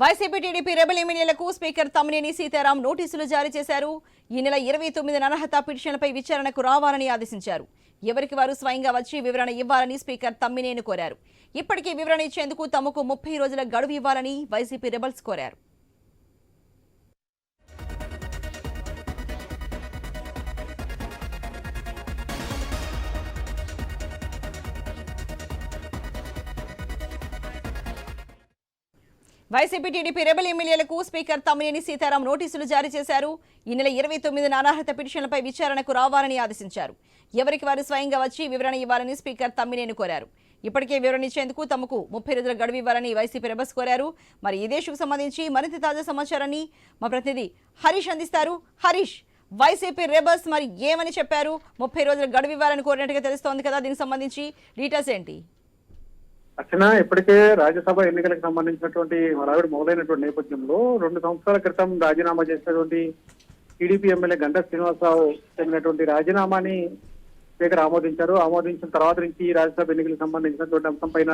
YCP TDP rebel ఎమ్మెల్యేలకు speaker Tammineni Sitaram నోటీసులు జారీ చేశారు. ఈ నెల ఇరవై తొమ్మిది అనర్హత పిటిషన్లపై విచారణకు రావాలని ఆదేశించారు. ఎవరికి వారు స్వయంగా వచ్చి వివరణ ఇవ్వాలని స్పీకర్ తమ్మినేని కోరారు. ఇప్పటికే వివరణ ఇచ్చేందుకు తమకు ముప్పై రోజుల గడువు ఇవ్వాలని వైసీపీ రెబల్స్ కోరారు. వైసీపీ టీడీపీ రెబల్ ఎమ్మెల్యేలకు స్పీకర్ తమ్మినేని సీతారాం నోటీసులు జారీ చేశారు. ఈ నెల ఇరవై తొమ్మిది నానార్హత పిటిషన్లపై విచారణకు రావాలని ఆదేశించారు. ఎవరికి వారు స్వయంగా వచ్చి వివరణ ఇవ్వాలని స్పీకర్ తమ్మినేని కోరారు. ఇప్పటికే వివరణ ఇచ్చేందుకు తమకు ముప్పై రోజుల గడువు ఇవ్వాలని వైసీపీ రెబల్స్ కోరారు. మరి ఈ ఇష్యూకు సంబంధించి మరింత తాజా సమాచారాన్ని మా ప్రతినిధి హరీష్ అందిస్తారు. హరీష్ వైసీపీ రెబల్స్ మరి ఏమని చెప్పారు? ముప్పై రోజుల గడువు ఇవ్వాలని కోరినట్టుగా తెలుస్తోంది కదా దీనికి సంబంధించి. డీటెయిల్స్ ఏంటి? అర్చన ఇప్పటికే రాజ్యసభ ఎన్నికలకు సంబంధించినటువంటి హడావిడి మొదలైనటువంటి నేపథ్యంలో రెండు సంవత్సరాల క్రితం రాజీనామా చేసినటువంటి టీడీపీ ఎమ్మెల్యే గంటా శ్రీనివాసరావు చెందినటువంటి రాజీనామాని స్పీకర్ ఆమోదించారు. ఆమోదించిన తర్వాత నుంచి రాజ్యసభ ఎన్నికలకు సంబంధించినటువంటి అంశం పైన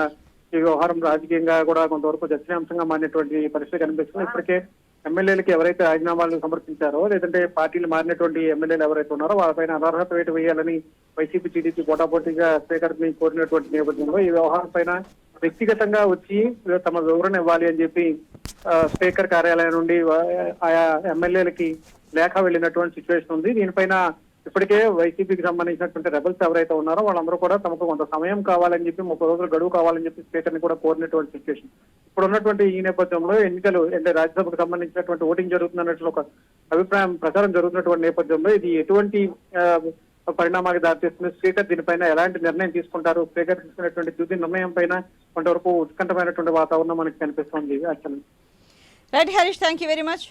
ఈ వ్యవహారం రాజకీయంగా కూడా కొంతవరకు చర్చనీయాంశంగా మారినటువంటి పరిస్థితి కనిపిస్తుంది. ఇప్పటికే ఎమ్మెల్యేలకు ఎవరైతే రాజీనామాలు సమర్పించారో లేదంటే పార్టీలు మారినటువంటి ఎమ్మెల్యేలు ఎవరైతే ఉన్నారో వాళ్ళపైన అనర్హత వేటు వేయాలని వైసీపీ టీడీపీ పోటాపోటీగా స్పీకర్ని కోరినటువంటి నేపథ్యంలో ఈ వ్యవహారం పైన వ్యక్తిగతంగా వచ్చి తమ వివరణ ఇవ్వాలి అని చెప్పి స్పీకర్ కార్యాలయం నుండి ఆయా ఎమ్మెల్యేలకి లేఖ వెళ్ళినటువంటి సిచ్యువేషన్ ఉంది. దీనిపైన ఇప్పటికే వైసీపీకి సంబంధించినటువంటి రెబల్స్ ఎవరైతే ఉన్నారో వాళ్ళందరూ కూడా తమకు కొంత సమయం కావాలని చెప్పి ముప్పై రోజులు గడువు కావాలని చెప్పి స్పీకర్ని కూడా కోరినటువంటి సిచ్యువేషన్. ఇప్పుడు ఉన్నటువంటి ఈ నేపథ్యంలో ఎన్నికలు అంటే రాజ్యసభకు సంబంధించినటువంటి ఓటింగ్ జరుగుతున్నట్లు ఒక అభిప్రాయం ప్రచారం జరుగుతున్నటువంటి నేపథ్యంలో ఇది ఎటువంటి ఆ, పరిణామాలకు దారితీస్తుంది? స్పీకర్ దీనిపైన ఎలాంటి నిర్ణయం తీసుకుంటారు? స్పీకర్ తీసుకున్నటువంటి తుది నిర్ణయం పైన కొంతవరకు ఉత్కంఠమైనటువంటి వాతావరణం మనకి కనిపిస్తుంది. అసలు right Harish thank you very much